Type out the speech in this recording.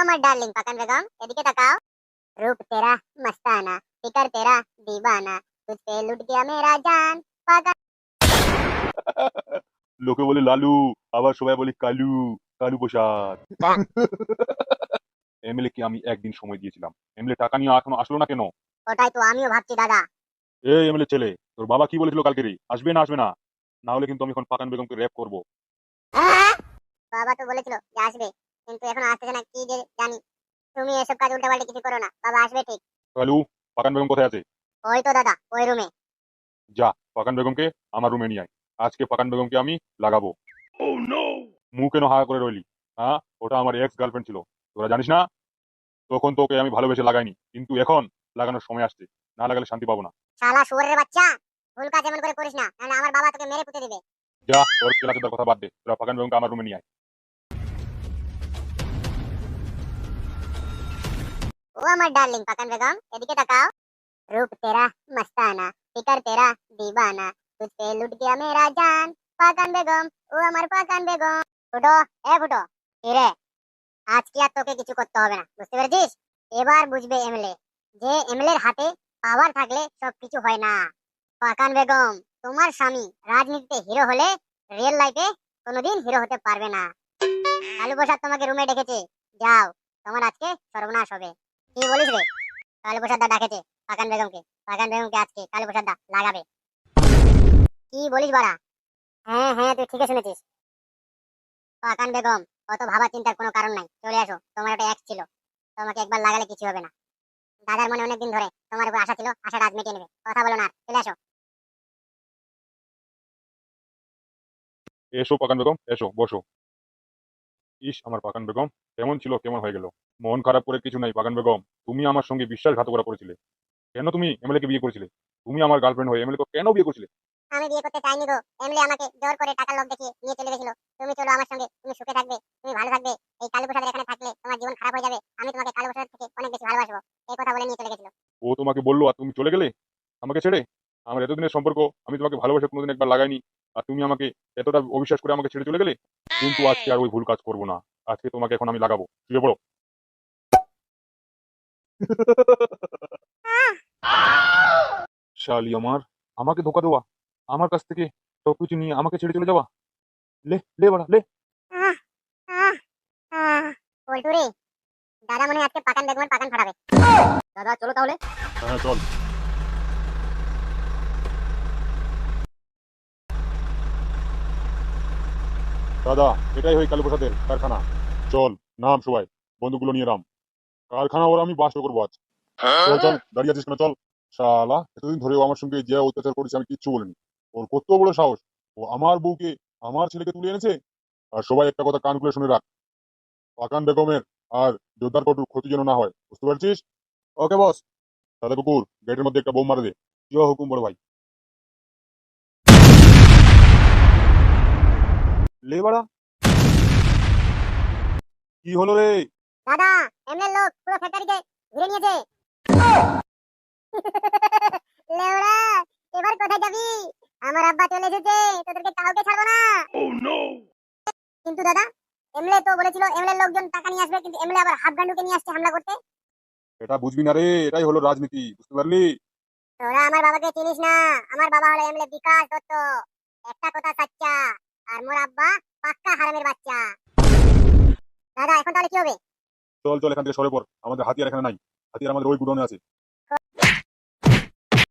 আমার ডার্লিং পাকান বেগম এদিকে তাকাও রূপ তেরা মস্তানা ফিকর তেরা দিবানা তুতে লুট গিয়া মেরা জান পাকান লোকে বলে লালু আবার সবাই বলে কালু কালু প্রসাদ এমএলএ কে আমি একদিন সময় দিয়েছিলাম এমএলএ টাকা নিয়ে এখনও আসলো না কেন ওটাই তো আমিও ভাবছি দাদা এই এমএলএ ছেলে তোর বাবা কি বলেছিল কালকে রে আসবে না আসবে না না হলে কিন্তু আমি এখন পাকান বেগমকে র‍্যাপ করব বাবা তো বলেছিল যে আসবে কিন্তু এখন আসতেছে না কি যে জানি। তুমি এসব কাজ উল্টাপাল্টা কিছু করো না বাবা আসবে ঠিক। কালু পাকান বেগম কোথায় আছে? ওই তো দাদা ওই রুমে। যা পাকান বেগমকে আমার রুমে নিয়ে আয়। আজকে পাকান বেগমকে আমি লাগাবো। মুখ কেন হা করে রইলি? হ্যাঁ? ওটা আমার এক্স গার্লফ্রেন্ড ছিল। তোরা জানিস না? তখন তোকে আমি ভালোবেসে লাগাইনি। কিন্তু এখন লাগানোর সময় আসছে। না লাগালে শান্তি পাবো না। শালা শুয়োরের বাচ্চা! ভুল কাজ এমন করে করিস না। নাহলে আমার বাবা তোকে মেরে পুঁতে দিবে। যা তোর কেলাচোদার কথা বাদ দে। তোরা পাকান বেগমকে আমার রুমে নিয়ে আয়। ও আমার ডার্লিং পাকান বেগম এদিকে তাকাও রূপ তেরা মস্তানা ফিকার তেরা দিবানা তুঝপে লুট গিয়া মেরা জান পাকান বেগম ও আমার পাকান বেগম ফুটো এ ফুটো কিরে আজকে আর তোকে কিছু করতে হবে না বুঝতে পেরেছিস এবার বুঝবে এমএলএ যে এমএলএর হাতে পাওয়ার থাকলে সব কিছু হয় না পাকান বেগম তোমার স্বামী রাজনীতিতে হিরো হলে রিয়েল লাইফে কোনোদিন হিরো হতে পারবে না কালু প্রসাদ তোমাকে রুমে ডেকেছে যাও তোমার আজকে সর্বনাশ হবে কি বলিস রে? কালু প্রসাদ দা ডাকেছে পাকান বেগমকে। পাকান বেগমকে আজকে কালু প্রসাদ দা লাগাবে। কি বলিস বাড়া? হ্যাঁ হ্যাঁ তুই ঠিকই শুনেছিস। পাকান বেগম অত ভাবা চিন্তার কোনো কারণ নাই। চলে আসো তোমার একটা এক্স ছিল। তোমাকে একবার লাগালে কিছু হবে না। দাদার মনে অনেকদিন ধরে তোমার উপর আশা ছিল আশাটা আজ মিটিয়ে নেবে। কথা বলো না আর, চলে আসো। এসো পাকান বেগম এসো বসো। ইস আমার পাকান বেগম কেমন ছিল কেমন হয়ে গেল? মন খারাপ করে কিছু নাই পাকান বেগম। তুমি আমার সঙ্গে বিশ্বাসঘাতকতা করেছিলে। কেন তুমি এমএলএ কে বিয়ে করেছিলে? তুমি আমার গার্লফ্রেন্ড হয়ে এমএলএ কে কেন বিয়ে করেছিলে? আমি বিয়ে করতে চাইনি গো। এমনি আমাকে জোর করে টাকা লোভ দেখিয়ে নিয়ে চলে গেছিল। তুমি চলো আমার সঙ্গে তুমি সুখে থাকবে তুমি ভালো থাকবে। এই কালু প্রসাদের এখানে থাকলে তোমার জীবন খারাপ হয়ে যাবে। আমি তোমাকে কালু প্রসাদ থেকে অনেক বেশি ভালোবাসবো। এই কথা বলে নিয়ে চলে গেছিল। ও তোমাকে বলল আর তুমি চলে গেলে আমাকে ছেড়ে? আমার এতদিনের সম্পর্ক আমি তোমাকে ভালোবাসে কোনোদিন একবার লাগাইনি আর তুমি আমাকে এতটা অবিশ্বাস করে আমাকে ছেড়ে চলে গেলে কিন্তু আজকে আর ওই ভুল কাজ করব না। আজকে তোমাকে এখন আমি লাগাবো। শুয়ে পড়ো শালি আমার আমাকে ধোকা দেওয়া। আমার কাছ থেকে সবকিছু নিয়ে আমাকে ছেড়ে চলে যাওয়া। লে লে বাড়া লে। দাদা মনে আজকে পাকান বেগমের পাকান ফাটাবে। দাদা চলো তাহলে। হ্যাঁ চল। দাদা এটাই হই কালু প্রসাদের কারখানা। চল নাম সবাই বন্ধুগুলো নিয়ে রাম কারখানা ওর আমি বাস করব আজ। চল চল দাঁড়িয়ে আছিস কেন? চল। শালা এতদিন ধরে ও আমার সঙ্গে যে অত্যাচার করেছে আমি কিচ্ছু বলিনি। ওর কত বড় সাহস। ও আমার বউকে আমার ছেলেকে তুলে এনেছে? আর সবাই একটা কথা কান খুলে শুনে রাখ। পাকান বেগমের আর যোদ্ধার কটুর ক্ষতি যেন না হয় বুঝতে পারছিস? ওকে বস। দাদা কুকুর গেটের মধ্যে একটা বোম মারে দে। কি হুকুম বড় ভাই। লে বাড়া। কি হলো রে? দাদা এমএলএ লোক পুরো ফ্যাক্টরিকে ঘিরে নিয়েছে। লেওড়া এবার কোথায় যাবি? আমার আব্বা চলে এসেছে তোদেরকে কাউকে ছাড়বো না। কিন্তু দাদা এমএলএ তো বলেছিল এমএলএ লোকজন টাকা নিয়ে আসবে কিন্তু এমএলএ আবার হাফ গান্ডুকে নিয়ে আসছে হামলা করতে। এটা বুঝবি না রে এটাই হলো রাজনীতি বুঝতে পারলি? তোরা আমার বাবাকে চিনিস না আমার বাবা হলো এমএলএ বিকাশ দত্ত। একটা কথা সাচ্চা আর মোর আব্বা পাক্কা হারামের বাচ্চা। দাদা, এখন তাহলে কি হবে? চল চল, এখান থেকে সরে পড়। আমাদের হাতিয়ার এখানে নাই। হাতিয়ার আমাদের ওই গুডনে আছে।